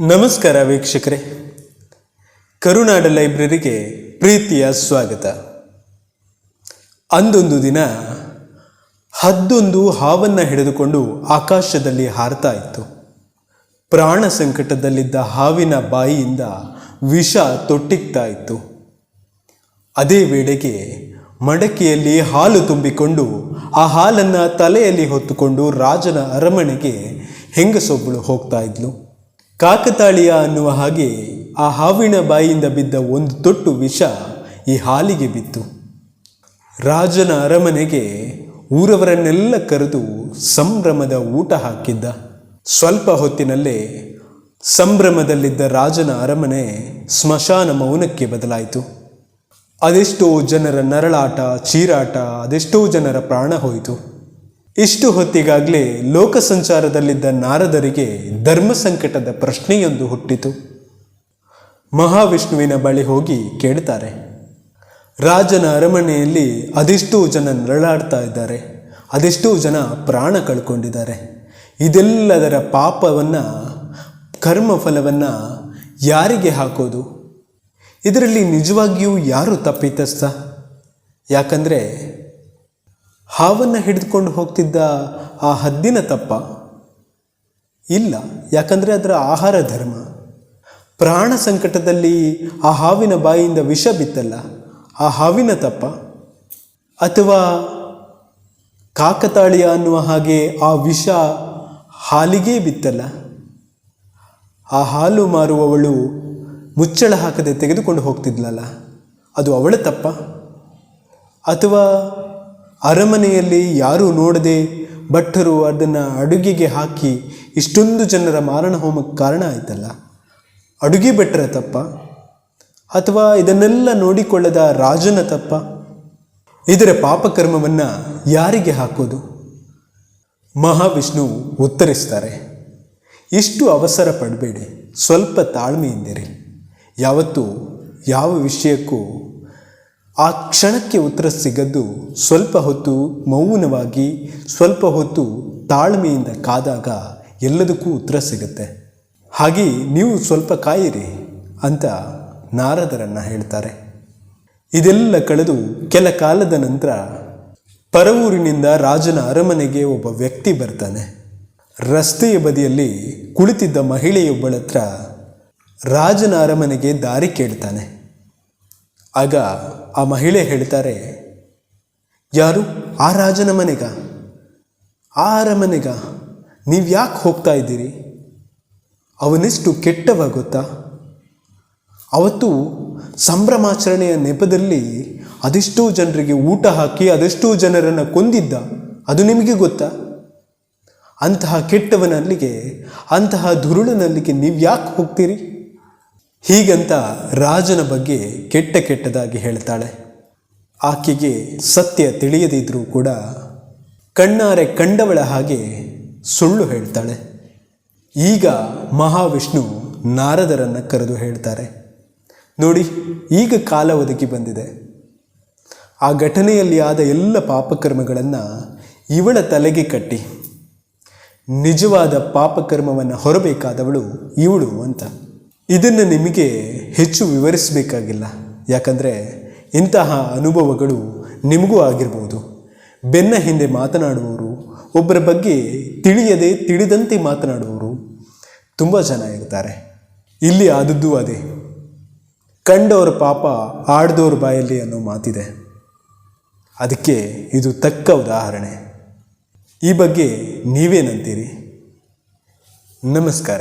ನಮಸ್ಕಾರ ವೀಕ್ಷಕರೇ. ಕರುನಾಡ ಲೈಬ್ರರಿಗೆ ಪ್ರೀತಿಯ ಸ್ವಾಗತ. ಅಂದೊಂದು ದಿನ ಹದ್ದೊಂದು ಹಾವನ್ನು ಹಿಡಿದುಕೊಂಡು ಆಕಾಶದಲ್ಲಿ ಹಾರ್ತಾ ಇತ್ತು. ಪ್ರಾಣ ಸಂಕಟದಲ್ಲಿದ್ದ ಹಾವಿನ ಬಾಯಿಯಿಂದ ವಿಷ ತೊಟ್ಟಿಗ್ತಾ ಇತ್ತು. ಅದೇ ವೇಳೆಗೆ ಮಡಕೆಯಲ್ಲಿ ಹಾಲು ತುಂಬಿಕೊಂಡು ಆ ಹಾಲನ್ನು ತಲೆಯಲ್ಲಿ ಹೊತ್ತುಕೊಂಡು ರಾಜನ ಅರಮನೆಗೆ ಹೆಂಗಸೊಬ್ಬಳು ಹೋಗ್ತಾ ಇದ್ಲು. ಕಾಕತಾಳೀಯ ಅನ್ನುವ ಹಾಗೆ ಆ ಹಾವಿನ ಬಾಯಿಯಿಂದ ಬಿದ್ದ ಒಂದು ತೊಟ್ಟು ವಿಷ ಈ ಹಾಲಿಗೆ ಬಿತ್ತು. ರಾಜನ ಅರಮನೆಗೆ ಊರವರನ್ನೆಲ್ಲ ಕರೆದು ಸಂಭ್ರಮದ ಊಟ ಹಾಕಿದ್ದ. ಸ್ವಲ್ಪ ಹೊತ್ತಿನಲ್ಲೇ ಸಂಭ್ರಮದಲ್ಲಿದ್ದ ರಾಜನ ಅರಮನೆ ಸ್ಮಶಾನ ಮೌನಕ್ಕೆ ಬದಲಾಯಿತು. ಅದೆಷ್ಟೋ ಜನರ ನರಳಾಟ, ಚೀರಾಟ, ಅದೆಷ್ಟೋ ಜನರ ಪ್ರಾಣ ಹೋಯಿತು. ಇಷ್ಟು ಹೊತ್ತಿಗಾಗಲೇ ಲೋಕ ಸಂಚಾರದಲ್ಲಿದ್ದ ನಾರದರಿಗೆ ಧರ್ಮ ಸಂಕಟದ ಪ್ರಶ್ನೆಯೊಂದು ಹುಟ್ಟಿತು. ಮಹಾವಿಷ್ಣುವಿನ ಬಳಿ ಹೋಗಿ ಕೇಳ್ತಾರೆ. ರಾಜನ ಅರಮನೆಯಲ್ಲಿ ಅದೆಷ್ಟೋ ಜನ ನರಳಾಡ್ತಾ ಇದ್ದಾರೆ. ಅದೆಷ್ಟೋ ಜನ ಪ್ರಾಣ ಕಳ್ಕೊಂಡಿದ್ದಾರೆ. ಇದೆಲ್ಲದರ ಪಾಪವನ್ನು, ಕರ್ಮಫಲವನ್ನು ಯಾರಿಗೆ ಹಾಕೋದು? ಇದರಲ್ಲಿ ನಿಜವಾಗಿಯೂ ಯಾರು ತಪ್ಪಿತಸ್ಥ? ಯಾಕಂದರೆ ಹಾವನ್ನು ಹಿಡಿದುಕೊಂಡು ಹೋಗ್ತಿದ್ದ ಆ ಹದ್ದಿನ ತಪ್ಪ ಇಲ್ಲ. ಯಾಕಂದರೆ ಅದರ ಆಹಾರ ಧರ್ಮ. ಪ್ರಾಣ ಸಂಕಟದಲ್ಲಿ ಆ ಹಾವಿನ ಬಾಯಿಯಿಂದ ವಿಷ ಬಿತ್ತಲ್ಲ, ಆ ಹಾವಿನ ತಪ್ಪ. ಅಥವಾ ಕಾಕತಾಳೀಯ ಅನ್ನುವ ಹಾಗೆ ಆ ವಿಷ ಹಾಲಿಗೇ ಬಿತ್ತಲ್ಲ. ಆ ಹಾಲು ಮಾರುವವಳು ಮುಚ್ಚಳ ಹಾಕದೆ ತೆಗೆದುಕೊಂಡು ಹೋಗ್ತಿದ್ಲಲ್ಲ, ಅದು ಅವಳ ತಪ್ಪ. ಅಥವಾ ಅರಮನೆಯಲ್ಲಿ ಯಾರೂ ನೋಡದೆ ಭಟ್ಟರು ಅದನ್ನು ಅಡುಗೆಗೆ ಹಾಕಿ ಇಷ್ಟೊಂದು ಜನರ ಮಾರಣ ಹೋಮಕ್ಕೆ ಕಾರಣ ಆಯ್ತಲ್ಲ? ಅಡುಗೆ ಭಟ್ಟರ ತಪ್ಪ? ಅಥವಾ ಇದನ್ನೆಲ್ಲ ನೋಡಿಕೊಳ್ಳದ ರಾಜನ ತಪ್ಪ? ಇದರ ಪಾಪಕರ್ಮವನ್ನು ಯಾರಿಗೆ ಹಾಕೋದು? ಮಹಾವಿಷ್ಣು ಉತ್ತರಿಸ್ತಾರೆ, ಇಷ್ಟು ಅವಸರ ಪಡಬೇಡಿ, ಸ್ವಲ್ಪ ತಾಳ್ಮೆಯಿಂದಿರಿ. ಯಾವತ್ತೂ ಯಾವ ವಿಷಯಕ್ಕೂ ಆ ಕ್ಷಣಕ್ಕೆ ಉತ್ತರ ಸಿಗದ್ದು ಸ್ವಲ್ಪ ಹೊತ್ತು ಮೌನವಾಗಿ, ಸ್ವಲ್ಪ ಹೊತ್ತು ತಾಳ್ಮೆಯಿಂದ ಕಾದಾಗ ಎಲ್ಲದಕ್ಕೂ ಉತ್ತರ ಸಿಗುತ್ತೆ. ಹಾಗೆ ನೀವು ಸ್ವಲ್ಪ ಕಾಯಿರಿ ಅಂತ ನಾರದರನ್ನು ಹೇಳ್ತಾರೆ. ಇದೆಲ್ಲ ಕಳೆದು ಕೆಲ ಕಾಲದ ನಂತರ ಪರವೂರಿನಿಂದ ರಾಜನ ಅರಮನೆಗೆ ಒಬ್ಬ ವ್ಯಕ್ತಿ ಬರ್ತಾನೆ. ರಸ್ತೆಯ ಬದಿಯಲ್ಲಿ ಕುಳಿತಿದ್ದ ಮಹಿಳೆಯೊಬ್ಬಳತ್ರ ರಾಜನ ಅರಮನೆಗೆ ದಾರಿ ಕೇಳ್ತಾನೆ. ಆಗ ಆ ಮಹಿಳೆ ಹೇಳ್ತಾರೆ, ಯಾರು? ಆ ರಾಜನ ಮನೆಗ? ಆ ಅರಮನೆಗ? ನೀವು ಯಾಕೆ ಹೋಗ್ತಾ ಇದ್ದೀರಿ? ಅವನೆಷ್ಟು ಕೆಟ್ಟವ ಗೊತ್ತಾ? ಅವತ್ತು ಸಂಭ್ರಮಾಚರಣೆಯ ನೆಪದಲ್ಲಿ ಅದೆಷ್ಟೋ ಜನರಿಗೆ ಊಟ ಹಾಕಿ ಅದೆಷ್ಟೋ ಜನರನ್ನು ಕೊಂದಿದ್ದ. ಅದು ನಿಮಗೆ ಗೊತ್ತಾ? ಅಂತಹ ಕೆಟ್ಟವನಲ್ಲಿಗೆ, ಅಂತಹ ದುರುಳನಲ್ಲಿಗೆ ನೀವು ಯಾಕೆ ಹೋಗ್ತೀರಿ? ಹೀಗಂತ ರಾಜನ ಬಗ್ಗೆ ಕೆಟ್ಟ ಕೆಟ್ಟದಾಗಿ ಹೇಳ್ತಾಳೆ. ಆಕೆಗೆ ಸತ್ಯ ತಿಳಿಯದಿದ್ರೂ ಕೂಡ ಕಣ್ಣಾರೆ ಕಂಡವಳ ಹಾಗೆ ಸುಳ್ಳು ಹೇಳ್ತಾಳೆ. ಈಗ ಮಹಾವಿಷ್ಣು ನಾರದರನ್ನು ಕರೆದು ಹೇಳ್ತಾರೆ. ನೋಡಿ, ಈಗ ಕಾಲ ಒದಗಿ ಬಂದಿದೆ. ಆ ಘಟನೆಯಲ್ಲಿ ಆದ ಎಲ್ಲ ಪಾಪಕರ್ಮಗಳನ್ನು ಇವಳ ತಲೆಗೆ ಕಟ್ಟಿ. ನಿಜವಾದ ಪಾಪಕರ್ಮವನ್ನು ಹೊರಬೇಕಾದವಳು ಇವಳು ಅಂತ. ಇದನ್ನು ನಿಮಗೆ ಹೆಚ್ಚು ವಿವರಿಸಬೇಕಾಗಿಲ್ಲ. ಯಾಕಂದರೆ ಇಂತಹ ಅನುಭವಗಳು ನಿಮಗೂ ಆಗಿರ್ಬೋದು. ಬೆನ್ನ ಹಿಂದೆ ಮಾತನಾಡುವವರು, ಒಬ್ಬರ ಬಗ್ಗೆ ತಿಳಿಯದೆ ತಿಳಿದಂತೆ ಮಾತನಾಡುವವರು ತುಂಬ ಜನ ಇರ್ತಾರೆ. ಇಲ್ಲಿ ಆದದ್ದು ಅದೇ. ಕಂಡವರ ಪಾಪ ಆಡ್ದವ್ರ ಬಾಯಲ್ಲಿ ಅನ್ನೋ ಮಾತಿದೆ. ಅದಕ್ಕೆ ಇದು ತಕ್ಕ ಉದಾಹರಣೆ. ಈ ಬಗ್ಗೆ ನೀವೇನಂತೀರಿ ನಮಸ್ಕಾರ.